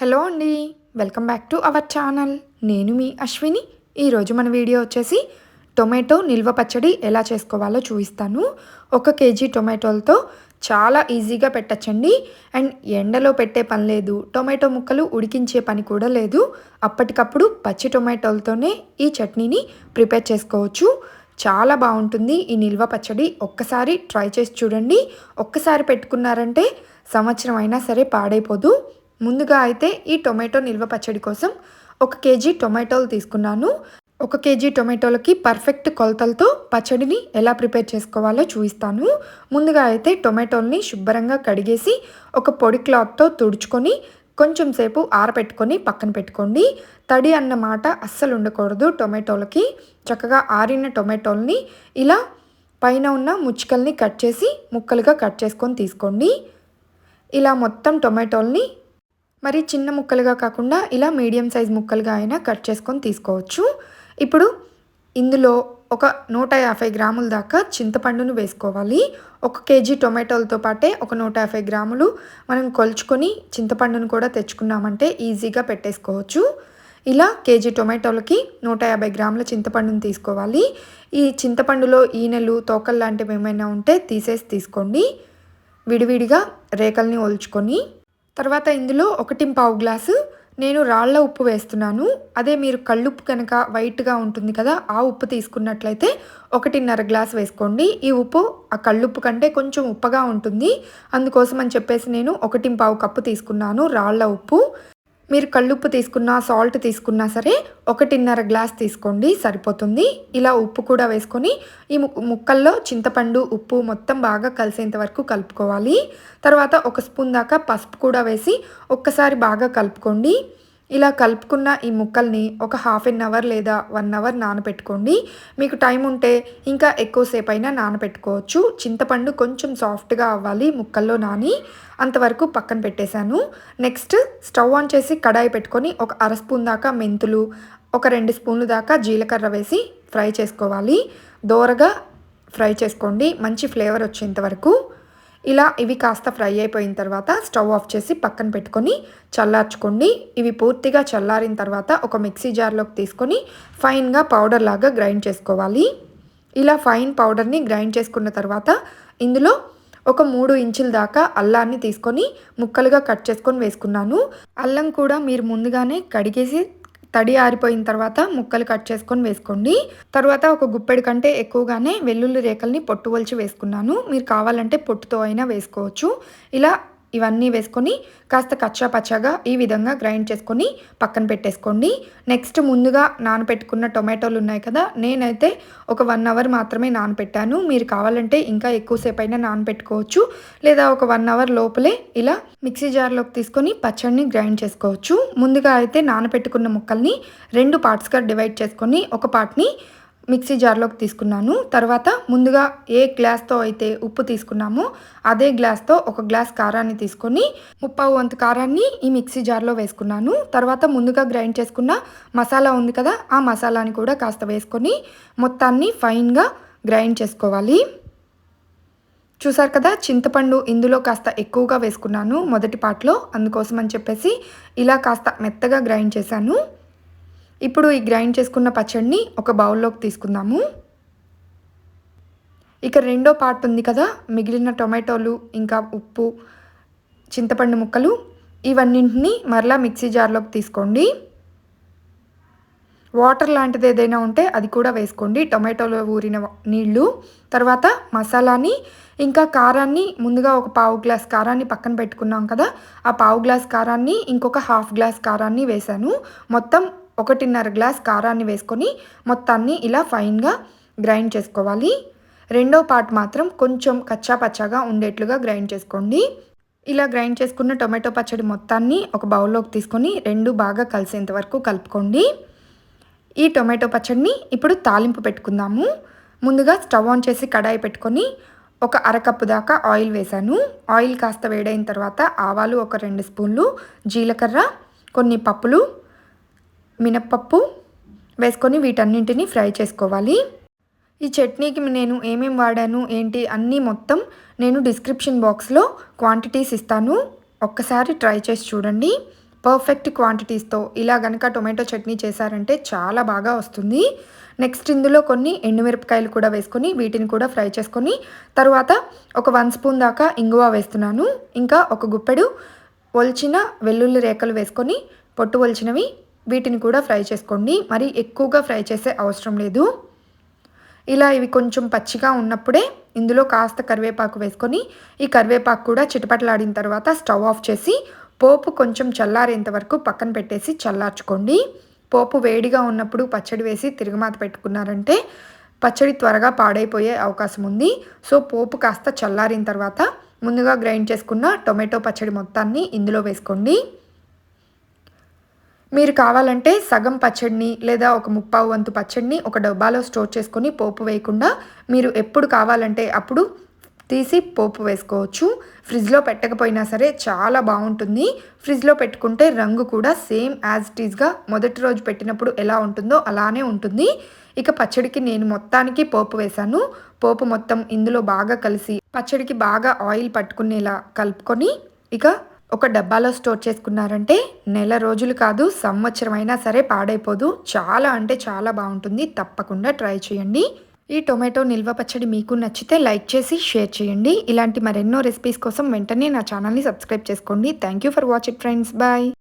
Hello అండి welcome back to our channel. నేను మీ అశ్విని. ఈరోజు మన వీడియో వచ్చేసి టొమాటో నిల్వ పచ్చడి ఎలా చేసుకోవాలో చూపిస్తాను. ఒక కేజీ టొమాటోలతో చాలా ఈజీగా పెట్టచ్చండి. అండ్ ఎండలో పెట్టే పని లేదు టొమాటో ముక్కలు ఉడికించే పని కూడా లేదు. అప్పటికప్పుడు పచ్చి టొమాటోలతోనే ఈ చట్నీని ప్రిపేర్ చేసుకోవచ్చు. చాలా బాగుంటుంది ఈ నిల్వ పచ్చడి. ఒక్కసారి ట్రై చేసి చూడండి. ఒక్కసారి పెట్టుకున్నారంటే సంవత్సరం అయినా సరే పాడైపోదు. ముందుగా అయితే ఈ టొమాటో నిల్వ పచ్చడి కోసం ఒక కేజీ టొమాటోలు తీసుకున్నాను. ఒక కేజీ టొమాటోలకి పర్ఫెక్ట్ కొలతలతో పచ్చడిని ఎలా ప్రిపేర్ చేసుకోవాలో చూపిస్తాను. ముందుగా అయితే టొమాటోల్ని శుభ్రంగా కడిగేసి ఒక పొడి క్లాత్తో తుడుచుకొని కొంచెం సేపు ఆరబెట్టుకొని పక్కన పెట్టుకోండి. తడి అన్న మాట అస్సలు ఉండకూడదు టొమాటోలకి. చక్కగా ఆరిన టొమాటోల్ని ఇలా పైన ఉన్న ముచ్చుకల్ని కట్ చేసి ముక్కలుగా కట్ చేసుకొని తీసుకోండి. ఇలా మొత్తం టొమాటోల్ని మరి చిన్న ముక్కలుగా కాకుండా ఇలా మీడియం సైజ్ ముక్కలుగా అయినా కట్ చేసుకొని తీసుకోవచ్చు. ఇప్పుడు ఇందులో ఒక నూట యాభై గ్రాముల దాకా చింతపండును వేసుకోవాలి. ఒక కేజీ టొమాటోలతో పాటే ఒక నూట యాభై గ్రాములు మనం కొలుచుకొని చింతపండును కూడా తెచ్చుకున్నామంటే ఈజీగా పెట్టేసుకోవచ్చు. ఇలా కేజీ టొమాటోలకి నూట యాభై గ్రాముల చింతపండును తీసుకోవాలి. ఈ చింతపండులో ఈనెలు తోకలు లాంటివి ఏమైనా ఉంటే తీసేసి తీసుకోండి. విడివిడిగా రేకల్ని ఒలుచుకొని తర్వాత ఇందులో ఒకటి పావు గ్లాసు నేను రాళ్ళ ఉప్పు వేస్తున్నాను. అదే మీరు కళ్ళుప్పు కనుక వైట్గా ఉంటుంది కదా ఆ ఉప్పు తీసుకున్నట్లయితే ఒకటిన్నర గ్లాస్ వేసుకోండి. ఈ ఉప్పు ఆ కళ్ళుప్పు కంటే కొంచెం ఉప్పగా ఉంటుంది. అందుకోసం అని చెప్పేసి నేను ఒకటి పావు కప్పు తీసుకున్నాను రాళ్ళ ఉప్పు. మీరు కళ్ళుప్పు తీసుకున్నా సాల్ట్ తీసుకున్నా సరే ఒకటిన్నర గ్లాస్ తీసుకోండి సరిపోతుంది. ఇలా ఉప్పు కూడా వేసుకొని ఈ ముక్కల్లో చింతపండు ఉప్పు మొత్తం బాగా కలిసేంత వరకు కలుపుకోవాలి. తర్వాత ఒక స్పూన్ దాకా పసుపు కూడా వేసి ఒక్కసారి బాగా కలుపుకోండి. ఇలా కలుపుకున్న ఈ ముక్కల్ని ఒక హాఫ్ ఎన్ అవర్ లేదా వన్ అవర్ నానబెట్టుకోండి మీకు టైం ఉంటే ఇంకా ఎక్కువసేపు అయినా నానబెట్టుకోవచ్చు చింతపండు కొంచెం సాఫ్ట్గా అవ్వాలి ముక్కల్లో నాని. అంతవరకు పక్కన పెట్టేశాను. నెక్స్ట్ స్టవ్ ఆన్ చేసి కడాయి పెట్టుకొని ఒక అర స్పూన్ దాకా మెంతులు ఒక రెండు స్పూన్లు దాకా జీలకర్ర వేసి ఫ్రై చేసుకోవాలి. దోరగా ఫ్రై చేసుకోండి. మంచి ఫ్లేవర్ వచ్చేంత వరకు. ఇలా ఇవి కాస్త ఫ్రై అయిపోయిన తర్వాత స్టవ్ ఆఫ్ చేసి పక్కన పెట్టుకొని చల్లార్చుకోండి. ఇవి పూర్తిగా చల్లారిన తర్వాత ఒక మిక్సీ జార్లోకి తీసుకొని ఫైన్గా పౌడర్ లాగా గ్రైండ్ చేసుకోవాలి. ఇలా ఫైన్ పౌడర్ని గ్రైండ్ చేసుకున్న తర్వాత ఇందులో ఒక మూడు ఇంచుల దాకా అల్లాన్ని తీసుకొని ముక్కలుగా కట్ చేసుకొని వేసుకున్నాను. అల్లం కూడా మీరు ముందుగానే కడిగేసి తడి ఆరిపోయిన తర్వాత ముక్కలు కట్ చేసుకొని వేసుకోండి. తర్వాత ఒక గుప్పెడు కంటే ఎక్కువగానే వెల్లుల్లి రేకల్ని పొట్టు వలిచి వేసుకున్నాను. మీరు కావాలంటే పొట్టుతో అయినా వేసుకోవచ్చు. ఇలా ఇవన్నీ వేసుకొని కాస్త కచ్చా పచ్చాగా ఈ విధంగా గ్రైండ్ చేసుకొని పక్కన పెట్టేసుకోండి. నెక్స్ట్ ముందుగా నానపెట్టుకున్న టొమాటోలు ఉన్నాయి కదా నేనైతే ఒక వన్ అవర్ మాత్రమే నానపెట్టాను. మీరు కావాలంటే ఇంకా ఎక్కువసేపు అయినా నానపెట్టుకోవచ్చు. లేదా ఒక వన్ అవర్ లోపలే ఇలా మిక్సీ జార్లోకి తీసుకొని పచ్చడిని గ్రైండ్ చేసుకోవచ్చు. ముందుగా అయితే నానపెట్టుకున్న ముక్కల్ని రెండు పార్ట్స్గా డివైడ్ చేసుకొని ఒక పార్ట్ని మిక్సీ జార్లోకి తీసుకున్నాను. తర్వాత ముందుగా ఏ గ్లాస్తో అయితే ఉప్పు తీసుకున్నామో అదే గ్లాస్తో ఒక గ్లాస్ కారాన్ని తీసుకొని ముప్పావు వంతు కారాన్ని ఈ మిక్సీ జార్లో వేసుకున్నాను. తర్వాత ముందుగా గ్రైండ్ చేసుకున్న మసాలా ఉంది కదా ఆ మసాలాని కూడా కాస్త వేసుకొని మొత్తాన్ని ఫైన్గా గ్రైండ్ చేసుకోవాలి. చూసారు కదా చింతపండు ఇందులో కాస్త ఎక్కువగా వేసుకున్నాను మొదటి పాటలో అందుకోసం అని చెప్పేసి ఇలా కాస్త మెత్తగా గ్రైండ్ చేశాను. ఇప్పుడు ఈ గ్రైండ్ చేసుకున్న పచ్చడిని ఒక బౌల్లోకి తీసుకుందాము. ఇక రెండో పార్ట్ ఉంది కదా మిగిలిన టొమాటోలు ఇంకా ఉప్పు చింతపండు ముక్కలు ఇవన్నింటినీ మరలా మిక్సీ జార్లోకి తీసుకోండి. వాటర్ లాంటిది ఏదైనా ఉంటే అది కూడా వేసుకోండి. టొమాటోలో ఊరిన నీళ్ళు తర్వాత మసాలాని ఇంకా కారాన్ని ముందుగా ఒక పావు గ్లాస్ కారాన్ని పక్కన పెట్టుకున్నాం కదా ఆ పావు గ్లాస్ కారాన్ని ఇంకొక హాఫ్ గ్లాస్ కారాన్ని వేశాను. మొత్తం ఒకటిన్నర గ్లాస్ కారాన్ని వేసుకొని మొత్తాన్ని ఇలా ఫైన్గా గ్రైండ్ చేసుకోవాలి. రెండో పార్ట్ మాత్రం కొంచెం కచ్చా పచ్చాగా ఉండేట్లుగా గ్రైండ్ చేసుకోండి. ఇలా గ్రైండ్ చేసుకున్న టొమాటో పచ్చడి మొత్తాన్ని ఒక బౌల్లోకి తీసుకొని రెండు బాగా కలిసేంత వరకు కలుపుకోండి. ఈ టొమాటో పచ్చడిని ఇప్పుడు తాలింపు పెట్టుకుందాము. ముందుగా స్టవ్ ఆన్ చేసి కడాయి పెట్టుకొని ఒక అరకప్పు దాకా ఆయిల్ వేశాను. ఆయిల్ కాస్త వేడైన తర్వాత ఆవాలు ఒక రెండు స్పూన్లు జీలకర్ర కొన్ని పప్పులు మినప్పప్పు వేసుకొని వీటన్నింటిని ఫ్రై చేసుకోవాలి. ఈ చట్నీకి నేను ఏమేం వాడాను ఏంటి అన్నీ మొత్తం నేను డిస్క్రిప్షన్ బాక్స్లో క్వాంటిటీస్ ఇస్తాను. ఒక్కసారి ట్రై చేసి చూడండి. పర్ఫెక్ట్ క్వాంటిటీస్తో ఇలా గనక టొమాటో చట్నీ చేశారంటే చాలా బాగా వస్తుంది. నెక్స్ట్ ఇందులో కొన్ని ఎండుమిరపకాయలు కూడా వేసుకొని వీటిని కూడా ఫ్రై చేసుకొని తర్వాత ఒక వన్ స్పూన్ దాకా ఇంగువ వేస్తున్నాను. ఇంకా ఒక గుప్పెడు ఒలిచిన వెల్లుల్లి రేఖలు వేసుకొని పొట్టు ఒలిచినవి వీటిని కూడా ఫ్రై చేసుకోండి. మరి ఎక్కువగా ఫ్రై చేసే అవసరం లేదు. ఇలా ఇవి కొంచెం పచ్చిగా ఉన్నప్పుడే ఇందులో కాస్త కరివేపాకు వేసుకొని ఈ కరివేపాకు కూడా చిటపటలాడిన తర్వాత స్టవ్ ఆఫ్ చేసి పోపు కొంచెం చల్లారేంత వరకు పక్కన పెట్టేసి చల్లార్చుకోండి. పోపు వేడిగా ఉన్నప్పుడు పచ్చడి వేసి తిరుగుమాత పెట్టుకున్నారంటే పచ్చడి త్వరగా పాడైపోయే అవకాశం ఉంది. సో పోపు కాస్త చల్లారిన తర్వాత ముందుగా గ్రైండ్ చేసుకున్న టొమాటో పచ్చడి మొత్తాన్ని ఇందులో వేసుకోండి. మీరు కావాలంటే సగం పచ్చడిని లేదా ఒక ముప్పావు వంతు పచ్చడిని ఒక డబ్బాలో స్టోర్ చేసుకొని పోపు వేయకుండా మీరు ఎప్పుడు కావాలంటే అప్పుడు తీసి పోపు వేసుకోవచ్చు. ఫ్రిడ్జ్లో పెట్టకపోయినా సరే చాలా బాగుంటుంది. ఫ్రిడ్జ్లో పెట్టుకుంటే రంగు కూడా సేమ్ యాజ్ ఇట్ ఈస్గా మొదటి రోజు పెట్టినప్పుడు ఎలా ఉంటుందో అలానే ఉంటుంది. ఇక పచ్చడికి నేను మొత్తానికి పోపు వేశాను. పోపు మొత్తం ఇందులో బాగా కలిసి పచ్చడికి బాగా ఆయిల్ పట్టుకునేలా కలుపుకొని ఇక ఒక డబ్బాలో స్టోర్ చేసుకున్నారంటే నెల రోజులు కాదు సంవత్సరం అయినా సరే పాడైపోదు. చాలా అంటే చాలా బాగుంటుంది. తప్పకుండా ట్రై చేయండి. ఈ టొమాటో నిల్వ పచ్చడి మీకు నచ్చితే లైక్ చేసి షేర్ చేయండి. ఇలాంటి మరెన్నో రెసిపీస్ కోసం వెంటనే నా ఛానల్ని సబ్స్క్రైబ్ చేసుకోండి. Thank you for watching friends. Bye.